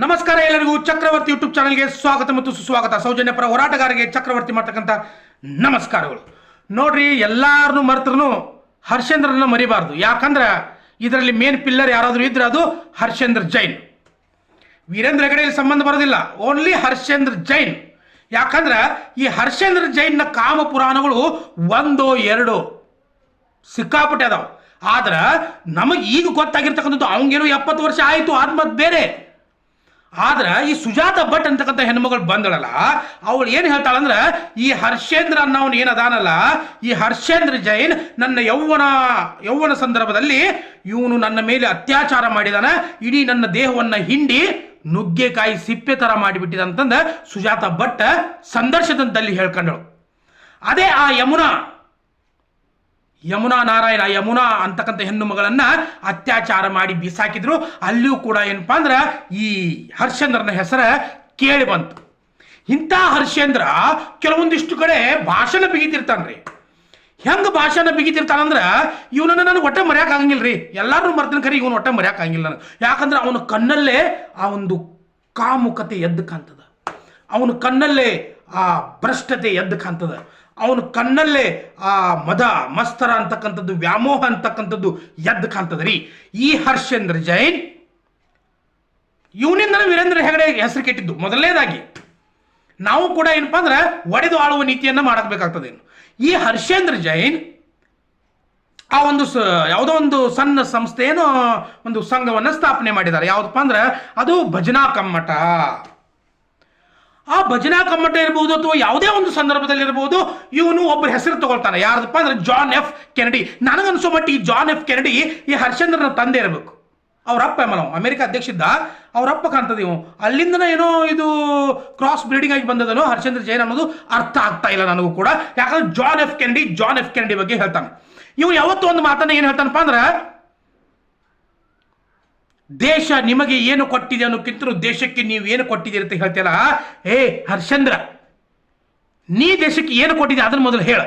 ನಮಸ್ಕಾರ ಎಲ್ಲರಿಗೂ ಚಕ್ರವರ್ತಿ ಯೂಟ್ಯೂಬ್ ಚಾನಲ್ಗೆ ಸ್ವಾಗತ ಮತ್ತು ಸುಸ್ವಾಗತ. ಸೌಜನ್ಯ ಪರ ಹೋರಾಟಗಾರರಿಗೆ ಚಕ್ರವರ್ತಿ ಮಾಡ್ತಕ್ಕಂಥ ನಮಸ್ಕಾರಗಳು. ನೋಡ್ರಿ ಎಲ್ಲಾರನ್ನು ಮರೆತರೂ ಹರ್ಷೇಂದ್ರನ ಮರಿಬಾರ್ದು. ಯಾಕಂದ್ರೆ ಇದರಲ್ಲಿ ಮೇನ್ ಪಿಲ್ಲರ್ ಯಾರಾದರೂ ಇದ್ರೆ ಅದು ಹರ್ಷೇಂದ್ರ ಜೈನ್. ವೀರೇಂದ್ರ ಹೆಗಡೆಯಲ್ಲಿ ಸಂಬಂಧ ಬರೋದಿಲ್ಲ. ಓನ್ಲಿ ಹರ್ಷೇಂದ್ರ ಜೈನ್. ಯಾಕಂದ್ರೆ ಈ ಹರ್ಷೇಂದ್ರ ಜೈನ್ನ ಕಾಮ ಪುರಾಣಗಳು ಒಂದು ಎರಡು ಸಿಕ್ಕಾಪಟ್ಟೆ ಅದಾವೆ. ಆದ್ರೆ ನಮಗೆ ಈಗ ಗೊತ್ತಾಗಿರ್ತಕ್ಕಂಥದ್ದು ಅವನಿಗೇನು ಎಪ್ಪತ್ತು ವರ್ಷ ಆಯಿತು ಆದ್ಮದ್ ಬೇರೆ. ಆದ್ರೆ ಈ ಸುಜಾತ ಭಟ್ ಅಂತಕ್ಕಂಥ ಹೆಣ್ಮಗಳು ಬಂದಳಲ್ಲ, ಅವಳು ಏನು ಹೇಳ್ತಾಳಂದ್ರೆ ಈ ಹರ್ಷೇಂದ್ರ ಅನ್ನೋನು ಏನದಾನಲ್ಲ ಈ ಹರ್ಷೇಂದ್ರ ಜೈನ್ ನನ್ನ ಯೌವನ ಯೌವನ ಸಂದರ್ಭದಲ್ಲಿ ಇವನು ನನ್ನ ಮೇಲೆ ಅತ್ಯಾಚಾರ ಮಾಡಿದಾನ, ಇಡೀ ನನ್ನ ದೇಹವನ್ನ ಹಿಂಡಿ ನುಗ್ಗೆಕಾಯಿ ಸಿಪ್ಪೆ ಥರ ಮಾಡಿಬಿಟ್ಟಿದ ಅಂತಂದ ಸುಜಾತ ಭಟ್ ಸಂದರ್ಶನದಲ್ಲಿ ಹೇಳ್ಕೊಂಡಳು. ಅದೇ ಆ ಯಮುನಾ ಯಮುನಾ ನಾರಾಯಣ, ಯಮುನಾ ಅಂತಕ್ಕಂಥ ಹೆಣ್ಣು ಮಗಳನ್ನ ಅತ್ಯಾಚಾರ ಮಾಡಿ ಬೀಸಾಕಿದ್ರು. ಅಲ್ಲಿಯೂ ಕೂಡ ಏನಪ್ಪ ಅಂದ್ರೆ ಈ ಹರ್ಷೇಂದ್ರನ ಹೆಸರ ಕೇಳಿ ಬಂತು. ಇಂಥ ಹರ್ಷೇಂದ್ರ ಕೆಲವೊಂದಿಷ್ಟು ಕಡೆ ಭಾಷಣ ಬಿಗಿತಿರ್ತಾನ್ರಿ. ಹೆಂಗೆ ಭಾಷಣ ಬಿಗಿತಿರ್ತಾನಂದ್ರೆ ಇವನನ್ನ ನನಗೆ ಒಟ್ಟೆ ಮರ್ಯಾಕ್ ಆಗಂಗಿಲ್ಲ ರೀ ಎಲ್ಲಾರು ಮರ್ತನ ಕರಿ ಇವನು ಒಟ್ಟೆ ಮರ್ಯಾಕ್ ಆಗಂಗಿಲ್ಲ ನನಗೆ ಯಾಕಂದ್ರೆ ಅವನ ಕಣ್ಣಲ್ಲೇ ಆ ಒಂದು ಕಾಮುಕತೆ ಎದ್ದು ಕಾಣ್ತದ. ಅವನ ಕಣ್ಣಲ್ಲೇ ಆ ಭ್ರಷ್ಟತೆ ಎದ್ದು ಕಾಣ್ತದ. ಅವನ ಕಣ್ಣಲ್ಲೇ ಆ ಮದ ಮಸ್ತರ ಅಂತಕ್ಕಂಥದ್ದು, ವ್ಯಾಮೋಹ ಅಂತಕ್ಕಂಥದ್ದು ಎದ್ದು ಕಾಣ್ತದ ರೀ. ಈ ಹರ್ಷೇಂದ್ರ ಜೈನ್ ಇವನಿಂದ ವೀರೇಂದ್ರ ಹೆಗಡೆ ಹೆಸರು ಕೆಟ್ಟಿದ್ದು. ಮೊದಲನೇದಾಗಿ, ನಾವು ಕೂಡ ಏನಪ್ಪಾ ಅಂದ್ರೆ ಒಡೆದು ಆಳುವ ನೀತಿಯನ್ನ ಮಾಡಬೇಕಾಗ್ತದೆ ಈ ಹರ್ಷೇಂದ್ರ ಜೈನ್ ಆ ಒಂದು ಸ, ಯಾವುದೋ ಒಂದು ಸಣ್ಣ ಸಂಸ್ಥೆಯನ್ನು ಒಂದು ಸಂಘವನ್ನು ಸ್ಥಾಪನೆ ಮಾಡಿದ್ದಾರೆ. ಯಾವುದಪ್ಪ ಅಂದ್ರೆ ಅದು ಭಜನಾ ಕಮ್ಮಟ. ಆ ಭಜನಾ ಕಮ್ಮಟ ಇರಬಹುದು ಅಥವಾ ಯಾವುದೇ ಒಂದು ಸಂದರ್ಭದಲ್ಲಿ ಇರಬಹುದು ಇವನು ಒಬ್ಬ ಹೆಸರು ತಗೊಳ್ತಾನೆ. ಯಾರದಪ್ಪ ಅಂದ್ರೆ ಜಾನ್ ಎಫ್ ಕೆನಡಿ. ನನಗನ್ಸೋ ಮಟ್ಟಿಗೆ ಈ ಜಾನ್ ಎಫ್ ಕೆನಡಿ ಈ ಹರ್ಷೇಂದ್ರನ ತಂದೆ ಇರಬೇಕು. ಅವರಪ್ಪ ಎಮ್ಮಲ ಅಮೆರಿಕ ಅಧ್ಯಕ್ಷ ಇದ್ದ ಅವರಪ್ಪ ಕಾಣ್ತದೆ ಇವು ಅಲ್ಲಿಂದನೇ ಏನೋ ಇದು ಕ್ರಾಸ್ ಬ್ರೀಡಿಂಗ್ ಆಗಿ ಬಂದದನೋ ಹರ್ಷೇಂದ್ರ ಜೈನ್ ಅನ್ನೋದು ಅರ್ಥ ಆಗ್ತಾ ಇಲ್ಲ ನನಗೂ ಕೂಡ. ಯಾಕಂದ್ರೆ John F Kennedy, John F Kennedy ಬಗ್ಗೆ ಹೇಳ್ತಾನೆ. ಇವು ಯಾವತ್ತೂ ಒಂದು ಮಾತನ್ನ ಏನು ಹೇಳ್ತಾನಪ್ಪ ಅಂದ್ರೆ ದೇಶ ನಿಮಗೆ ಏನು ಕೊಟ್ಟಿದೆ ಅನ್ನೋಕ್ಕಿಂತಲೂ ದೇಶಕ್ಕೆ ನೀವು ಏನು ಕೊಟ್ಟಿದ್ದೀರಿ ಅಂತ ಹೇಳ್ತೀಯಲ್ಲ? ಹೇ ಹರ್ಷೇಂದ್ರ, ನೀ ದೇಶಕ್ಕೆ ಏನು ಕೊಟ್ಟಿದೆ ಅದನ್ನು ಮೊದಲು ಹೇಳ.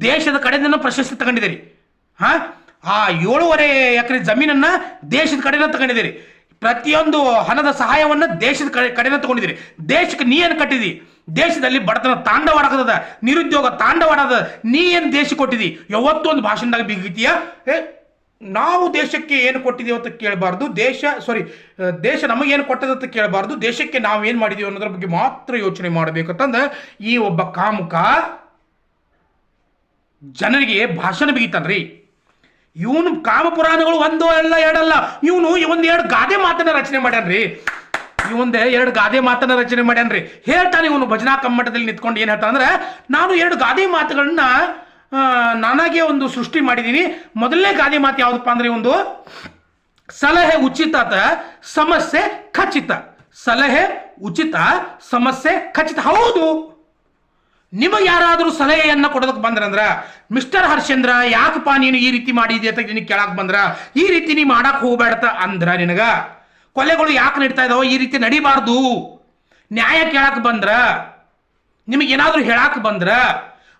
ದೇಶದ ಕಡೆಯಿಂದ ಪ್ರಶಸ್ತಿ ತಗೊಂಡಿದ್ದೀರಿ. ಹಾ? ಆ ಏಳುವರೆ ಎಕರೆ ಜಮೀನನ್ನ ದೇಶದ ಕಡೆನ ತಗೊಂಡಿದ್ದೀರಿ. ಪ್ರತಿಯೊಂದು ಹಣದ ಸಹಾಯವನ್ನು ದೇಶದ ಕಡೆ ಕಡೆನ ತಗೊಂಡಿದ್ದೀರಿ. ದೇಶಕ್ಕೆ ನೀ ಏನು ಕಟ್ಟಿದಿ? ದೇಶದಲ್ಲಿ ಬಡತನ ತಾಂಡವಾಡಕದ ನಿರುದ್ಯೋಗ ತಾಂಡವಾಡದ ನೀ ಏನು ದೇಶ ಕೊಟ್ಟಿದಿ? ಯಾವತ್ತೂ ಒಂದು ಭಾಷಣದಾಗ ಬಿಗಿತೀಯ? ನಾವು ದೇಶಕ್ಕೆ ಏನು ಕೊಟ್ಟಿದ್ದೀವಿ ಅಂತ ಕೇಳಬಾರ್ದು. ದೇಶ ಸಾರಿ ದೇಶ ನಮಗೇನು ಕೊಟ್ಟದ ಅಂತ ಕೇಳಬಾರ್ದು. ದೇಶಕ್ಕೆ ನಾವು ಏನು ಮಾಡಿದೀವಿ ಅನ್ನೋದ್ರ ಬಗ್ಗೆ ಮಾತ್ರ ಯೋಚನೆ ಮಾಡಬೇಕು ಅಂತಂದ್ರೆ ಈ ಒಬ್ಬ ಕಾಮುಕ ಜನರಿಗೆ ಭಾಷಣ ಬಿಗಿತಾನ್ರಿ. ಇವನು ಕಾಮ ಪುರಾಣಗಳು ಒಂದು, ಅಲ್ಲ, ಎರಡಲ್ಲ. ಇವನು ಒಂದು ಎರಡು ಗಾದೆ ಮಾತನ್ನ ರಚನೆ ಮಾಡ್ಯಾನ್ರಿ. ಇವಂದೆ ಎರಡು ಗಾದೆ ಮಾತನ್ನ ರಚನೆ ಮಾಡ್ಯಾನ್ರಿ. ಹೇಳ್ತಾನೆ ಇವನು ಭಜನಾ ಕಮ್ಮಟದಲ್ಲಿ ನಿಂತ್ಕೊಂಡು ಏನು ಹೇಳ್ತಾನೆ ಅಂದ್ರೆ ನಾನು ಎರಡು ಗಾದೆ ಮಾತುಗಳನ್ನ ನಾನಾಗೆ ಒಂದು ಸೃಷ್ಟಿ ಮಾಡಿದ್ದೀನಿ ಮೊದಲನೇ ಗಾದೆ ಮಾತು ಯಾವುದಪ್ಪ ಅಂದ್ರೆ ಒಂದು ಸಲಹೆ ಉಚಿತ ಸಮಸ್ಯೆ ಖಚಿತ. ಸಲಹೆ ಉಚಿತ, ಸಮಸ್ಯೆ ಖಚಿತ. ಹೌದು. ನಿಮಗೆ ಯಾರಾದರೂ ಸಲಹೆಯನ್ನ ಕೊಡೋದಕ್ಕೆ ಬಂದ್ರಂದ್ರ ಮಿಸ್ಟರ್ ಹರ್ಷೇಂದ್ರ, ಯಾಕಪ್ಪ ನೀನು ಈ ರೀತಿ ಮಾಡಿದ್ಯ ಅಂತ ನಿನಗೆ ಕೇಳಕ್ ಬಂದ್ರ, ಈ ರೀತಿ ನೀ ಮಾಡಕ್ ಹೋಗ್ಬೇಡತ ಅಂದ್ರ ನಿನಗ. ಕೊಲೆಗಳು ಯಾಕೆ ನಡೀತಾ ಇದಾವೋ ಈ ರೀತಿ ನಡಿಬಾರ್ದು. ನ್ಯಾಯ ಕೇಳಕ್ ಬಂದ್ರ. ನಿಮಗೇನಾದ್ರೂ ಹೇಳಕ್ ಬಂದ್ರ.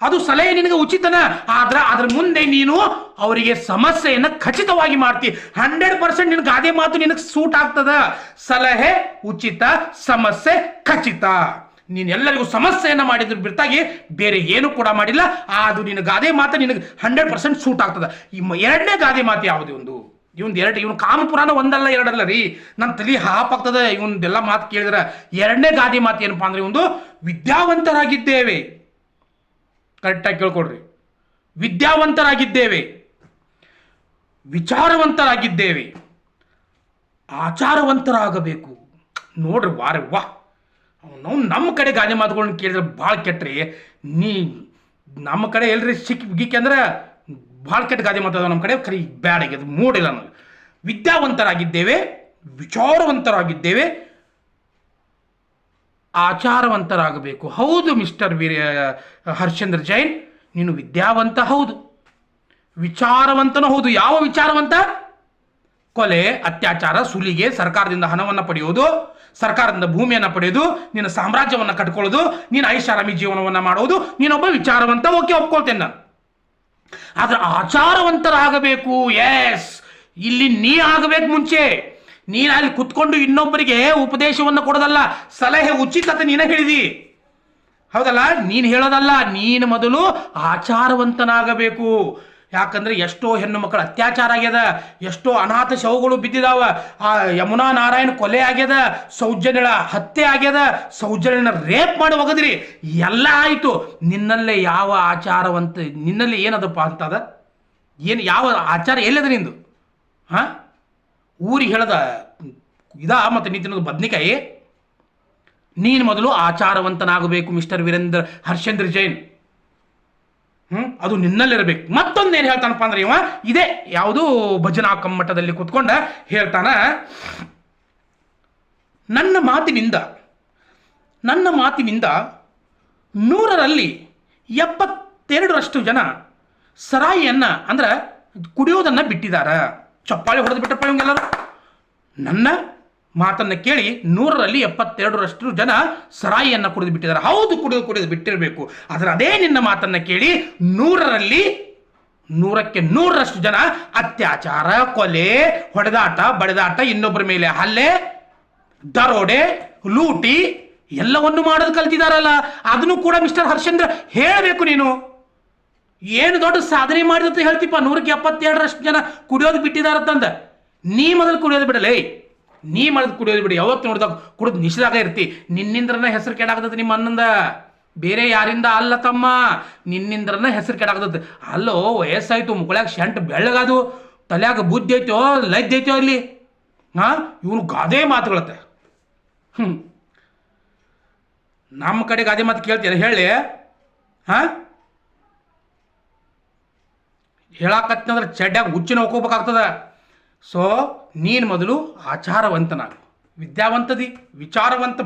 ಅದು ಸಲಹೆ ನಿನಗೆ ಉಚಿತನ? ಆದ್ರೆ ಅದ್ರ ಮುಂದೆ ನೀನು ಅವರಿಗೆ ಸಮಸ್ಯೆಯನ್ನ ಖಚಿತವಾಗಿ ಮಾಡ್ತಿ. ಹಂಡ್ರೆಡ್ ಪರ್ಸೆಂಟ್ ನಿನ್ ಗಾದೆ ಮಾತು ನಿನಗೆ ಸೂಟ್ ಆಗ್ತದ. ಸಲಹೆ ಉಚಿತ, ಸಮಸ್ಯೆ ಖಚಿತ. ನೀನೆಲ್ಲರಿಗೂ ಸಮಸ್ಯೆಯನ್ನ ಮಾಡಿದ್ರು ಬಿಡ್ತಾಗಿ ಬೇರೆ ಏನು ಕೂಡ ಮಾಡಿಲ್ಲ. ಅದು ನಿನ್ನ ಗಾದೆ ಮಾತು ನಿನಗೆ ಹಂಡ್ರೆಡ್ ಪರ್ಸೆಂಟ್ ಸೂಟ್ ಆಗ್ತದ. ಈ ಎರಡನೇ ಗಾದೆ ಮಾತು ಯಾವುದು ಒಂದು ಇವನ್ ಎರಡು ಇವನು ಕಾಮಪುರಾಣ ಒಂದಲ್ಲ, ಎರಡಲ್ಲ ರೀ. ನನ್ನ ತಲೆ ಹಾಪಾಗ್ತದೆ ಇವನ್ದೆಲ್ಲ ಮಾತು ಕೇಳಿದ್ರೆ. ಎರಡನೇ ಗಾದೆ ಮಾತು ಏನಪ್ಪಾ ಅಂದ್ರೆ ಒಂದು ವಿದ್ಯಾವಂತರಾಗಿದ್ದೇವೆ. ಕರೆಕ್ಟಾಗಿ ಕೇಳ್ಕೊಡ್ರಿ. ವಿದ್ಯಾವಂತರಾಗಿದ್ದೇವೆ. ವಿಚಾರವಂತರಾಗಿದ್ದೇವೆ. ಆಚಾರವಂತರಾಗಬೇಕು. ನೋಡ್ರಿ ವಾರ, ವಾ. ನಾವು ನಮ್ಮ ಕಡೆ ಗಾದೆ ಮಾತುಗಳನ್ನ ಕೇಳಿದ್ರೆ ಭಾಳ ಕೆಟ್ಟರಿ. ನೀ ನಮ್ಮ ಕಡೆ ಎಲ್ರಿ ಸಿಕ್ ಗಿಕ್ ಅಂದ್ರೆ ಭಾಳ ಕೆಟ್ಟ ಗಾದೆ ಮಾತಾಡೋ ನಮ್ಮ ಕಡೆ. ಖರೀ ಬ್ಯಾಡ್ ಆಗ್ಯದ ಮೂಡಿಲ್ಲ ನಾವು ವಿದ್ಯಾವಂತರಾಗಿದ್ದೇವೆ, ವಿಚಾರವಂತರಾಗಿದ್ದೇವೆ ಆಚಾರವಂತರಾಗಬೇಕು. ಹೌದು, ಮಿಸ್ಟರ್ ವೀರ ಹರ್ಷೇಂದ್ರ ಜೈನ್? ನೀನು ವಿದ್ಯಾವಂತ, ಹೌದು. ವಿಚಾರವಂತನೂ ಹೌದು. ಯಾವ ವಿಚಾರವಂತ? ಕೊಲೆ, ಅತ್ಯಾಚಾರ, ಸುಲಿಗೆ, ಸರ್ಕಾರದಿಂದ ಹಣವನ್ನು ಪಡೆಯೋದು, ಸರ್ಕಾರದಿಂದ ಭೂಮಿಯನ್ನು ಪಡೆಯೋದು, ನಿನ್ನ ಸಾಮ್ರಾಜ್ಯವನ್ನು ಕಟ್ಕೊಳ್ಳೋದು ನೀನು ಐಷಾರಾಮಿ ಜೀವನವನ್ನು ಮಾಡೋದು, ನೀನೊಬ್ಬ ವಿಚಾರವಂತ, ಓಕೆ, ಒಪ್ಕೊಳ್ತೇನೆ ನಾನು. ಆದ್ರೆ ಆಚಾರವಂತರಾಗಬೇಕು ಎಸ್ ಇಲ್ಲಿ ನೀ ಆಗಬೇಕು ಮುಂಚೆ. ನೀನು ಅಲ್ಲಿ ಕುತ್ಕೊಂಡು ಇನ್ನೊಬ್ಬರಿಗೆ ಉಪದೇಶವನ್ನು ಕೊಡೋದಲ್ಲ, ಸಲಹೆ ಉಚಿತತೆ ನೀನೇ ಹೇಳಿದಿ. ಹೌದಲ್ಲ? ನೀನು ಹೇಳೋದಲ್ಲ, ನೀನು ಮೊದಲು ಆಚಾರವಂತನಾಗಬೇಕು. ಯಾಕಂದ್ರೆ ಎಷ್ಟೋ ಹೆಣ್ಣು ಮಕ್ಕಳು ಅತ್ಯಾಚಾರ ಆಗ್ಯದ, ಎಷ್ಟೋ ಅನಾಥ ಶವಗಳು ಬಿದ್ದಿದಾವ. ಆ ಯಮುನಾ ನಾರಾಯಣ ಕೊಲೆ ಆಗ್ಯದ, ಸೌಜನ್ಯಳ ಹತ್ಯೆ ಆಗ್ಯದ, ಸೌಜನ್ಯನ ರೇಪ್ ಮಾಡಿ ಹೋಗದ್ರಿ ಎಲ್ಲ ಆಯಿತು. ನಿನ್ನಲ್ಲೇ ಯಾವ ಆಚಾರವಂತ, ನಿನ್ನಲ್ಲಿ ಏನದಪ್ಪ ಅಂತದ? ಏನು ಯಾವ ಆಚಾರ ಎಲ್ಲಿದೆ ನಿಂದು? ಹಾಂ? ಊರಿಗೆ ಹೇಳದ ಇದ ಮತ್ತು ನೀ ತಿನ್ನೋದು ಬದ್ನಿಕಾಯಿ, ನೀನು ಮೊದಲು ಆಚಾರವಂತನಾಗಬೇಕು ಮಿಸ್ಟರ್ ವೀರೇಂದ್ರ ಹರ್ಷೇಂದ್ರ ಜೈನ್. ಹ್ಞೂ ಅದು ನಿನ್ನಲ್ಲಿರಬೇಕು. ಮತ್ತೊಂದು ಏನು ಹೇಳ್ತಾನಪ್ಪ ಅಂದ್ರೆ ಇವ? ಇದೇ ಯಾವುದು ಭಜನಾ ಕಮ್ಮಟದಲ್ಲಿ ಕುತ್ಕೊಂಡ ಹೇಳ್ತಾನ, ನನ್ನ ಮಾತಿನಿಂದ ನನ್ನ ಮಾತಿನಿಂದ ನೂರರಲ್ಲಿ ಎಪ್ಪತ್ತೆರಡರಷ್ಟು ಜನ ಸರಾಯಿಯನ್ನ ಅಂದ್ರೆ ಕುಡಿಯೋದನ್ನ ಬಿಟ್ಟಿದಾರ. ಚಪ್ಪಾಳಿ ಹೊಡೆದು ಬಿಟ್ಟಪ್ಪ ಇವಂಗೆಲ್ಲರೂ? ನನ್ನ ಮಾತನ್ನು ಕೇಳಿ ನೂರರಲ್ಲಿ ಎಪ್ಪತ್ತೆರಡರಷ್ಟು ಜನ ಸರಾಯಿಯನ್ನು ಕುಡಿದು ಬಿಟ್ಟಿದ್ದಾರೆ. ಹೌದು, ಕುಡಿದು ಕುಡಿದು ಬಿಟ್ಟಿರಬೇಕು. ಆದರೆ ಅದೇ ನಿನ್ನ ಮಾತನ್ನು ಕೇಳಿ ನೂರರಲ್ಲಿ ನೂರಕ್ಕೆ ನೂರರಷ್ಟು ಜನ ಅತ್ಯಾಚಾರ, ಕೊಲೆ, ಹೊಡೆದಾಟ, ಬಡಿದಾಟ, ಇನ್ನೊಬ್ಬರ ಮೇಲೆ ಹಲ್ಲೆ, ದರೋಡೆ, ಲೂಟಿ ಎಲ್ಲವನ್ನು ಮಾಡೋದು ಕಲ್ತಿದಾರಲ್ಲ. ಅದನ್ನು ಕೂಡ ಮಿಸ್ಟರ್ ಹರ್ಷೇಂದ್ರ ಹೇಳಬೇಕು ನೀನು. ಏನು ದೊಡ್ಡ ಸಾಧನೆ ಮಾಡಿದಂತ ಹೇಳ್ತಿಪ್ಪ, ನೂರಕ್ಕೆ ಎಪ್ಪತ್ತೆರಡರಷ್ಟು ಜನ ಕುಡಿಯೋದು ಬಿಟ್ಟಿದಾರಂತಂದ ನೀ ಮೊದಲು ಕುಡಿಯೋದು ಬಿಡಲೇ. ನೀ ಮೊದಲು ಕುಡಿಯೋದು ಬಿಡಿ. ಯಾವತ್ತು ನೋಡಿದಾಗ ಕುಡಿದು ನಿಷೇಧಾಗ ಇರ್ತಿ. ನಿನ್ನಿಂದ್ರನ ಹೆಸರು ಕೆಡಾಗದ ನಿಮ್ಮ ಅನ್ನಂದ ಬೇರೆ ಯಾರಿಂದ ಅಲ್ಲ ತಮ್ಮ. ನಿನ್ನಿಂದ್ರನ ಹೆಸರು ಕೆಡಾಗದ ಅಲ್ಲೋ, ವಯಸ್ಸಾಯ್ತು ಮುಗಳಾಗ ಶಂಟ್ ಬೆಳ್ಳಗಾದು ತಲೆಯಾಗ ಬುದ್ಧಿ ಐತೋ ಲದ್ದೈತೋ ಐತೋ ಅಲ್ಲಿ? ಹಾ ಇವನು ಗಾದೆ ಮಾತುಗಳತ್ತೆ. ಹ್ಞೂ ನಮ್ಮ ಕಡೆ ಗಾದೆ ಮಾತು ಕೇಳ್ತೀರ ಹೇಳಿ. ಹಾ ಹೇಳಾಕತ್ತಂದ್ರೆ ಚಡ್ಯಾಗ ಹುಚ್ಚಿನ ಹೋಗ್ಬೇಕಾಗ್ತದ ಸೊ ನೀನು ಮೊದಲು ಆಚಾರವಂತನಾಗು. ವಿದ್ಯಾವಂತದಿ, ವಿಚಾರವಂತ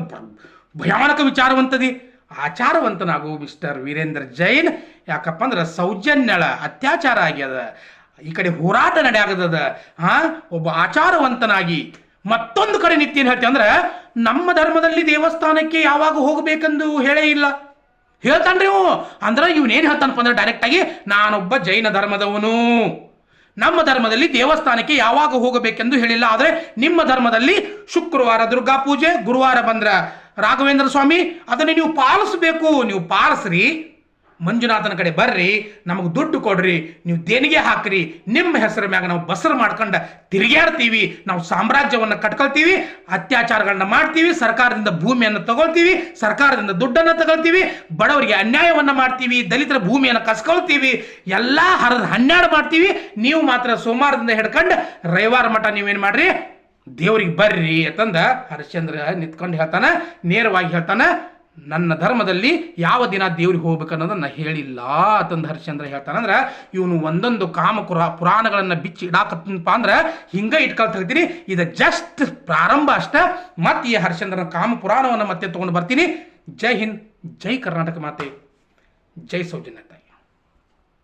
ಭಯಾನಕ ವಿಚಾರವಂತದಿ. ಆಚಾರವಂತನಾಗು ಮಿಸ್ಟರ್ ವೀರೇಂದ್ರ ಜೈನ್. ಯಾಕಪ್ಪ ಅಂದ್ರೆ ಸೌಜನ್ಯಳ ಅತ್ಯಾಚಾರ ಆಗ್ಯದ. ಈ ಕಡೆ ಹೋರಾಟ ನಡೆಯಾಗದ ಹಾಂ ಒಬ್ಬ ಆಚಾರವಂತನಾಗಿ ಮತ್ತೊಂದು ಕಡೆ ನಿತ್ಯ ಏನು ಹೇಳ್ತೀವಿ ಅಂದ್ರೆ, ನಮ್ಮ ಧರ್ಮದಲ್ಲಿ ದೇವಸ್ಥಾನಕ್ಕೆ ಯಾವಾಗ ಹೋಗಬೇಕೆಂದು ಹೇಳೇ ಇಲ್ಲ. ಹೇಳ್ತಾನ್ರಿ ಇವು ಅಂದ್ರೆ ಇವನೇನು ಹೇಳ್ತಾನಪ್ಪ ಅಂದ್ರೆ ಡೈರೆಕ್ಟ್ ಆಗಿ, ನಾನೊಬ್ಬ ಜೈನ ಧರ್ಮದವನು. ನಮ್ಮ ಧರ್ಮದಲ್ಲಿ ದೇವಸ್ಥಾನಕ್ಕೆ ಯಾವಾಗ ಹೋಗಬೇಕೆಂದು ಹೇಳಿಲ್ಲ. ಆದರೆ ನಿಮ್ಮ ಧರ್ಮದಲ್ಲಿ ಶುಕ್ರವಾರ ದುರ್ಗಾ ಪೂಜೆ, ಗುರುವಾರ ಬಂದ್ರ ರಾಘವೇಂದ್ರ ಸ್ವಾಮಿ, ಅದನ್ನು ನೀವು ಪಾಲಿಸಬೇಕು. ನೀವು ಪಾಲಿಸ್ರಿ. ಮಂಜುನಾಥನ ಕಡೆ ಬರ್ರಿ, ನಮಗೆ ದುಡ್ಡು ಕೊಡ್ರಿ, ನೀವು ದೇಣಿಗೆ ಹಾಕ್ರಿ ನಿಮ್ಮ ಹೆಸರ ಮ್ಯಾಗ ನಾವು ಬಸರು ಮಾಡ್ಕೊಂಡ ತಿರುಗಾಡ್ತೀವಿ ನಾವು ಸಾಮ್ರಾಜ್ಯವನ್ನು ಕಟ್ಕೊಳ್ತೀವಿ, ಅತ್ಯಾಚಾರಗಳನ್ನ ಮಾಡ್ತೀವಿ, ಸರ್ಕಾರದಿಂದ ಭೂಮಿಯನ್ನು ತಗೊಳ್ತೀವಿ, ಸರ್ಕಾರದಿಂದ ದುಡ್ಡನ್ನು ತಗೊಳ್ತೀವಿ, ಬಡವರಿಗೆ ಅನ್ಯಾಯವನ್ನು ಮಾಡ್ತೀವಿ, ದಲಿತರ ಭೂಮಿಯನ್ನು ಕಸ್ಕೊಳ್ತೀವಿ, ಎಲ್ಲ ಹರದ ಹನ್ನೆರಡು ಮಾಡ್ತೀವಿ, ನೀವು ಮಾತ್ರ ಸೋಮವಾರದಿಂದ ಹಿಡ್ಕೊಂಡು ರವಿವಾರ ಮಠ ನೀವೇನು ಮಾಡ್ರಿ? ದೇವ್ರಿಗೆ ಬರ್ರಿ ಅಂತಂದ ಹರಿಶ್ಚಂದ್ರ ನಿಂತ್ಕೊಂಡು ಹೇಳ್ತಾನ, ನೇರವಾಗಿ ಹೇಳ್ತಾನ ನನ್ನ ಧರ್ಮದಲ್ಲಿ ಯಾವ ದಿನ ದೇವ್ರಿಗೆ ಹೋಗ್ಬೇಕು ಅನ್ನೋದನ್ನ ಹೇಳಿಲ್ಲ ಅಂತಂದು ಹರಿಶ್ಚಂದ್ರ ಹೇಳ್ತಾನಂದ್ರೆ ಇವನು ಒಂದೊಂದು ಕಾಮ ಕುರ ಪುರಾಣಗಳನ್ನು ಬಿಚ್ಚಿ ಇಡಾಕತ್ತಪ್ಪ ಅಂದ್ರೆ ಹಿಂಗೆ ಇಟ್ಕೊಳ್ತಾ ಇರ್ತೀನಿ. ಇದು ಜಸ್ಟ್ ಪ್ರಾರಂಭ ಅಷ್ಟ. ಮತ್ತೆ ಈ ಹರಿಶ್ಚಂದ್ರನ ಕಾಮ ಪುರಾಣವನ್ನು ಮತ್ತೆ ತೊಗೊಂಡು ಬರ್ತೀನಿ. ಜೈ ಹಿಂದ್, ಜೈ ಕರ್ನಾಟಕ ಮಾತೆ, ಜೈ ಸೌಜನ್ಯತೆ.